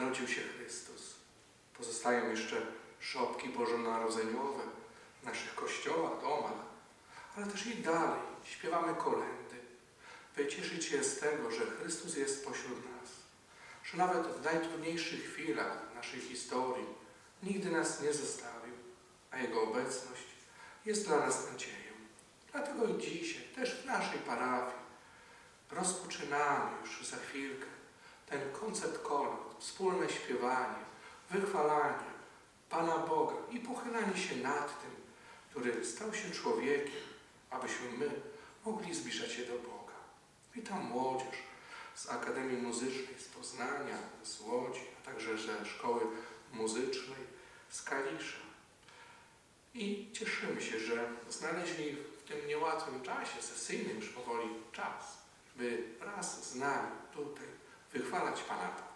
narodził się Chrystus. Pozostają jeszcze szopki bożonarodzeniowe w naszych kościołach, domach, ale też i dalej śpiewamy kolendy, by cieszyć się z tego, że Chrystus jest pośród nas, że nawet w najtrudniejszych chwilach naszej historii nigdy nas nie zostawił, a Jego obecność jest dla nas nadzieją. Dlatego i dzisiaj, też w naszej parafii, rozpoczynamy już za chwilkę ten koncert kolęd, wspólne śpiewanie, wychwalanie Pana Boga i pochylanie się nad tym, który stał się człowiekiem, abyśmy my mogli zbliżać się do Boga. Witam młodzież z Akademii Muzycznej z Poznania, z Łodzi, a także ze Szkoły Muzycznej z Kalisza. I cieszymy się, że znaleźli w tym niełatwym czasie sesyjnym już powoli czas, by wraz z nami tutaj wychwalać Pana Boga.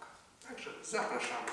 Także zapraszamy.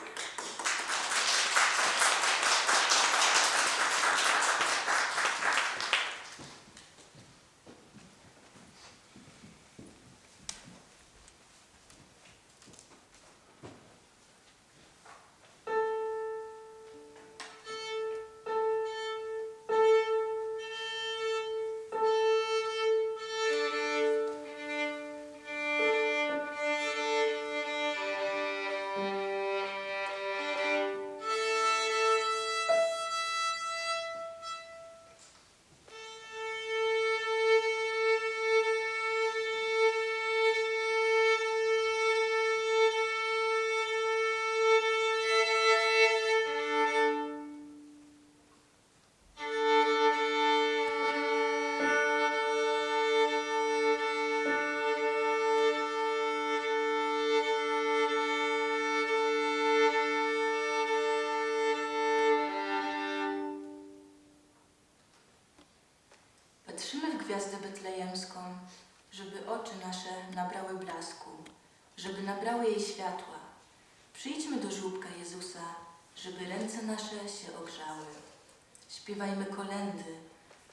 Śpiewajmy kolendy,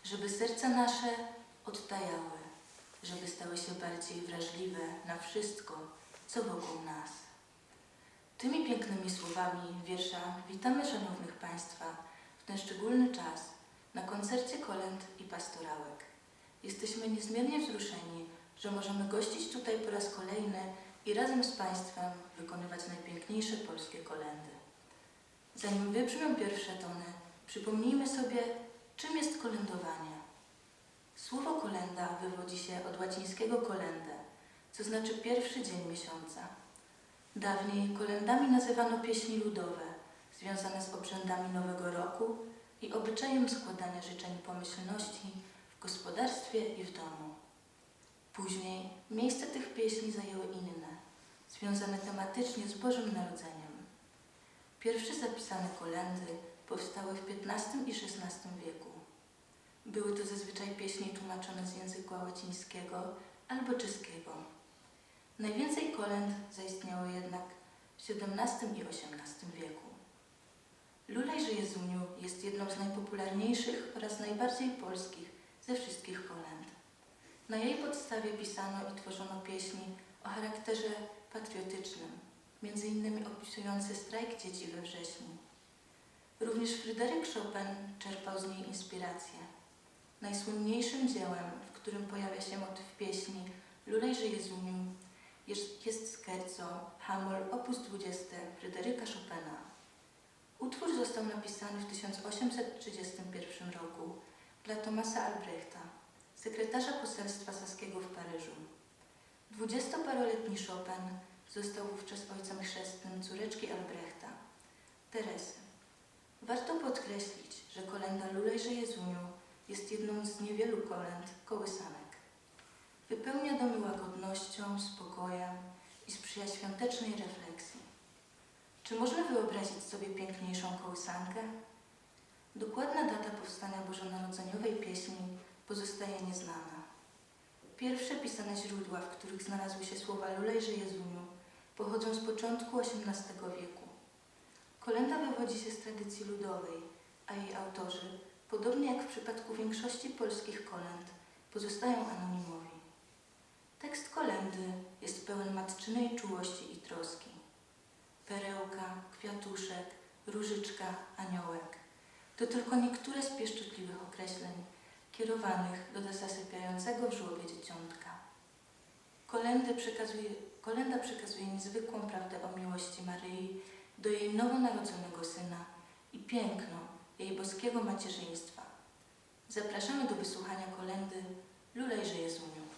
żeby serca nasze odtajały, żeby stały się bardziej wrażliwe na wszystko, co wokół nas. Tymi pięknymi słowami wiersza witamy szanownych Państwa w ten szczególny czas na koncercie kolęd i pastorałek. Jesteśmy niezmiernie wzruszeni, że możemy gościć tutaj po raz kolejny i razem z Państwem wykonywać najpiękniejsze polskie kolendy. Zanim wybrzmią pierwsze tony, przypomnijmy sobie, czym jest kolędowanie. Słowo kolenda wywodzi się od łacińskiego kolende, co znaczy pierwszy dzień miesiąca. Dawniej kolendami nazywano pieśni ludowe, związane z obrzędami Nowego Roku i obyczajem składania życzeń pomyślności w gospodarstwie i w domu. Później miejsce tych pieśni zajęły inne, związane tematycznie z Bożym Narodzeniem. Pierwsze zapisane kolendy powstały w XV i XVI wieku. Były to zazwyczaj pieśni tłumaczone z języka łacińskiego albo czeskiego. Najwięcej kolęd zaistniało jednak w XVII i XVIII wieku. Lulejże Jezuniu jest jedną z najpopularniejszych oraz najbardziej polskich ze wszystkich kolęd. Na jej podstawie pisano i tworzono pieśni o charakterze patriotycznym, między innymi opisujące strajk dzieci we wrześniu. Również Fryderyk Chopin czerpał z niej inspirację. Najsłynniejszym dziełem, w którym pojawia się motyw pieśni Lulejże Jezuniu jest, jest scherzo Hamol op. 20 Fryderyka Chopina. Utwór został napisany w 1831 roku dla Thomasa Albrechta, sekretarza poselstwa saskiego w Paryżu. Dwudziestoparoletni Chopin został wówczas ojcem chrzestnym córeczki Albrechta, Teresy. Warto podkreślić, że kolenda Lulejże Jezuniu jest jedną z niewielu kolęd kołysanek. Wypełnia domy łagodnością, spokojem i sprzyja świątecznej refleksji. Czy można wyobrazić sobie piękniejszą kołysankę? Dokładna data powstania bożonarodzeniowej pieśni pozostaje nieznana. Pierwsze pisane źródła, w których znalazły się słowa Lulejże Jezuniu, pochodzą z początku XVIII wieku. Kolenda wywodzi się z tradycji ludowej, a jej autorzy, podobnie jak w przypadku większości polskich kolęd, pozostają anonimowi. Tekst kolendy jest pełen matczynej czułości i troski. perełka, kwiatuszek, różyczka, aniołek. To tylko niektóre z pieszczotliwych określeń kierowanych do zasypiającego w żłobie dzieciątka. Kolendy przekazuje, kolenda przekazuje niezwykłą prawdę o miłości Maryi do jej nowonarodzonego syna i piękno jej boskiego macierzyństwa. Zapraszamy do wysłuchania kolendy Lulejże Jezuniu.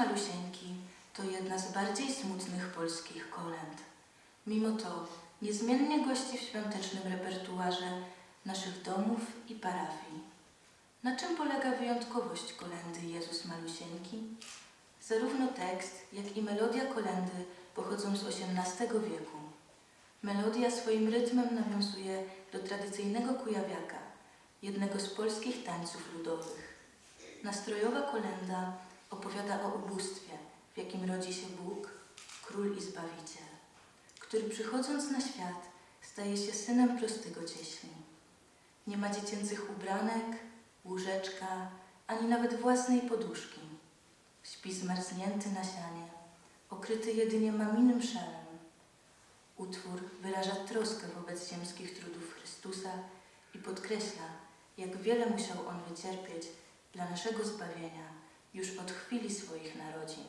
Malusieńki to jedna z bardziej smutnych polskich kolęd. Mimo to niezmiennie gości w świątecznym repertuarze naszych domów i parafii. Na czym polega wyjątkowość kolendy Jezus Malusieńki? Zarówno tekst, jak i melodia kolendy pochodzą z XVIII wieku. Melodia swoim rytmem nawiązuje do tradycyjnego kujawiaka, jednego z polskich tańców ludowych. Nastrojowa kolenda opowiada o ubóstwie, w jakim rodzi się Bóg, Król i Zbawiciel, który przychodząc na świat staje się synem prostego cieśli. Nie ma dziecięcych ubranek, łóżeczka, ani nawet własnej poduszki. Śpi zmarznięty na sianie, okryty jedynie maminym szalem. Utwór wyraża troskę wobec ziemskich trudów Chrystusa i podkreśla, jak wiele musiał On wycierpieć dla naszego zbawienia już od chwili swoich narodzin.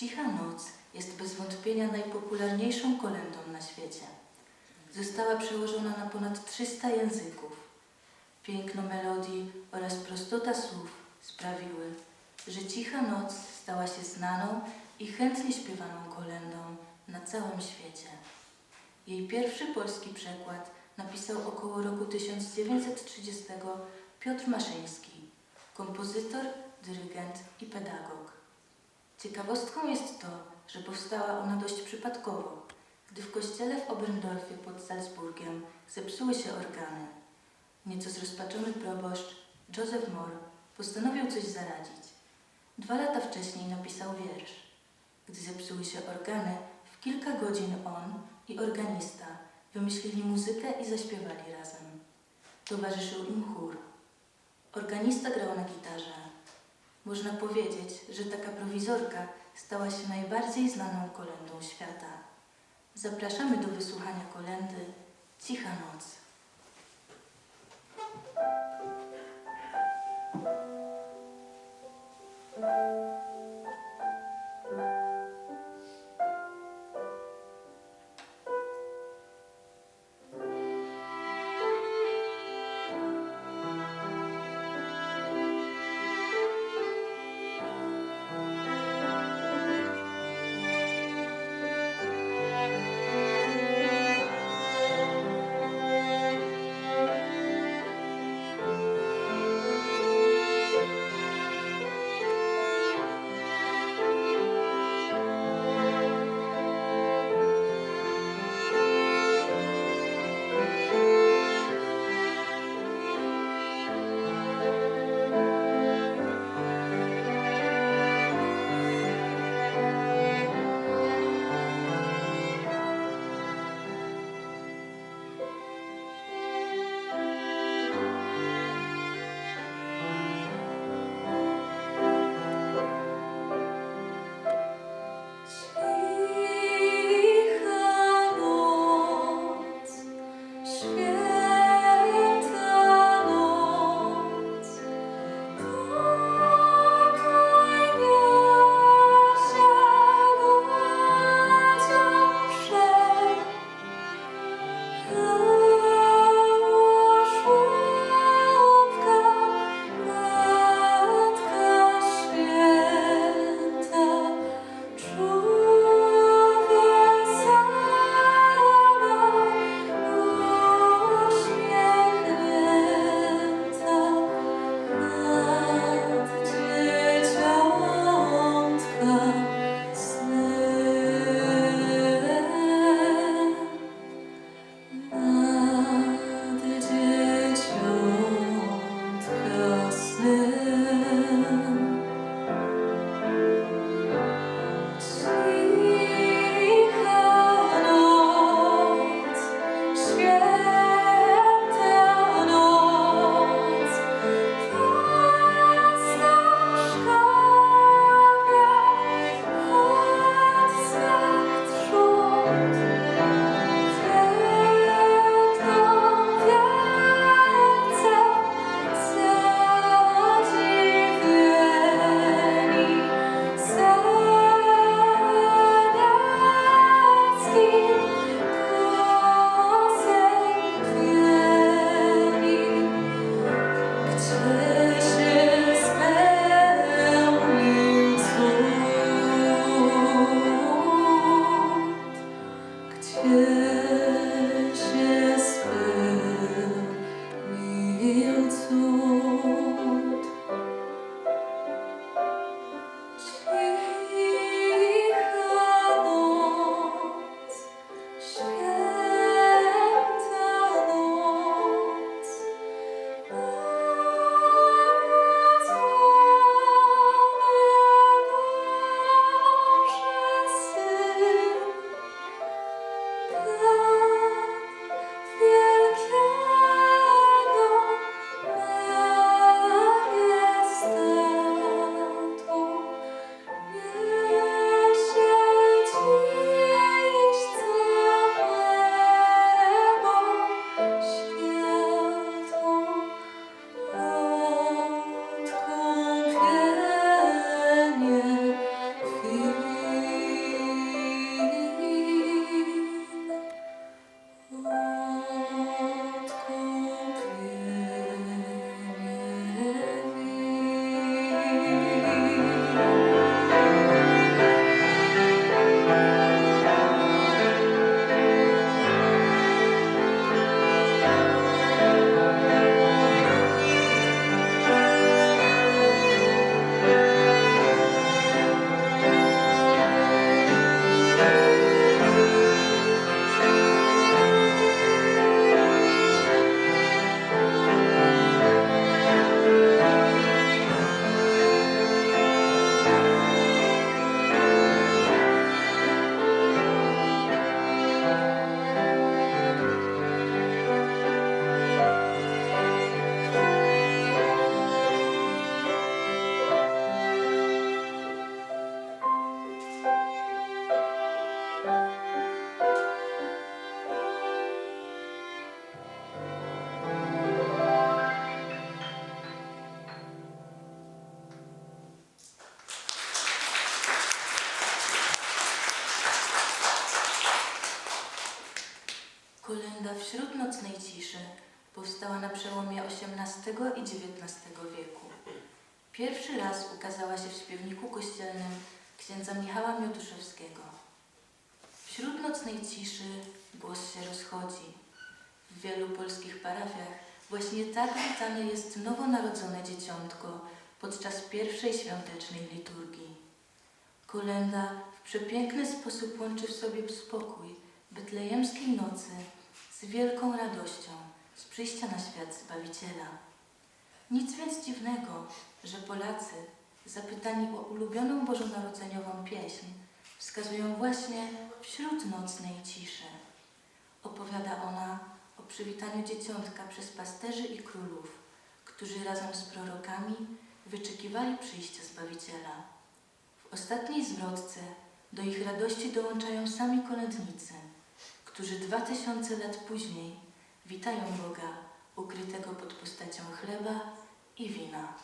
Cicha noc jest bez wątpienia najpopularniejszą kolendą na świecie. Została przełożona na ponad 300 języków. Piękno melodii oraz prostota słów sprawiły, że Cicha Noc stała się znaną i chętnie śpiewaną kolendą na całym świecie. Jej pierwszy polski przekład napisał około roku 1930 Piotr Maszyński, kompozytor, dyrygent i pedagog. Ciekawostką jest to, że powstała ona dość przypadkowo, gdy w kościele w Oberndorfie pod Salzburgiem zepsuły się organy. Nieco zrozpaczony proboszcz Joseph Moore postanowił coś zaradzić. Dwa lata wcześniej napisał wiersz. Gdy zepsuły się organy, w kilka godzin on i organista wymyślili muzykę i zaśpiewali razem. Towarzyszył im chór. Organista grał na gitarze. Można powiedzieć, że taka prowizorka stała się najbardziej znaną kolendą świata. Zapraszamy do wysłuchania kolendy Cicha noc. Wśród nocnej ciszy powstała na przełomie XVIII i XIX wieku. Pierwszy raz ukazała się w śpiewniku kościelnym księdza Michała Mioduszewskiego. Wśród nocnej ciszy głos się rozchodzi. W wielu polskich parafiach właśnie tak witane jest nowonarodzone dzieciątko podczas pierwszej świątecznej liturgii. Kolenda w przepiękny sposób łączy w sobie spokój betlejemskiej nocy z wielką radością z przyjścia na świat Zbawiciela. Nic więc dziwnego, że Polacy, zapytani o ulubioną bożonarodzeniową pieśń, wskazują właśnie wśród nocnej ciszy. Opowiada ona o przywitaniu dzieciątka przez pasterzy i królów, którzy razem z prorokami wyczekiwali przyjścia Zbawiciela. W ostatniej zwrotce do ich radości dołączają sami kolędnicy, którzy dwa tysiące lat później witają Boga ukrytego pod postacią chleba i wina.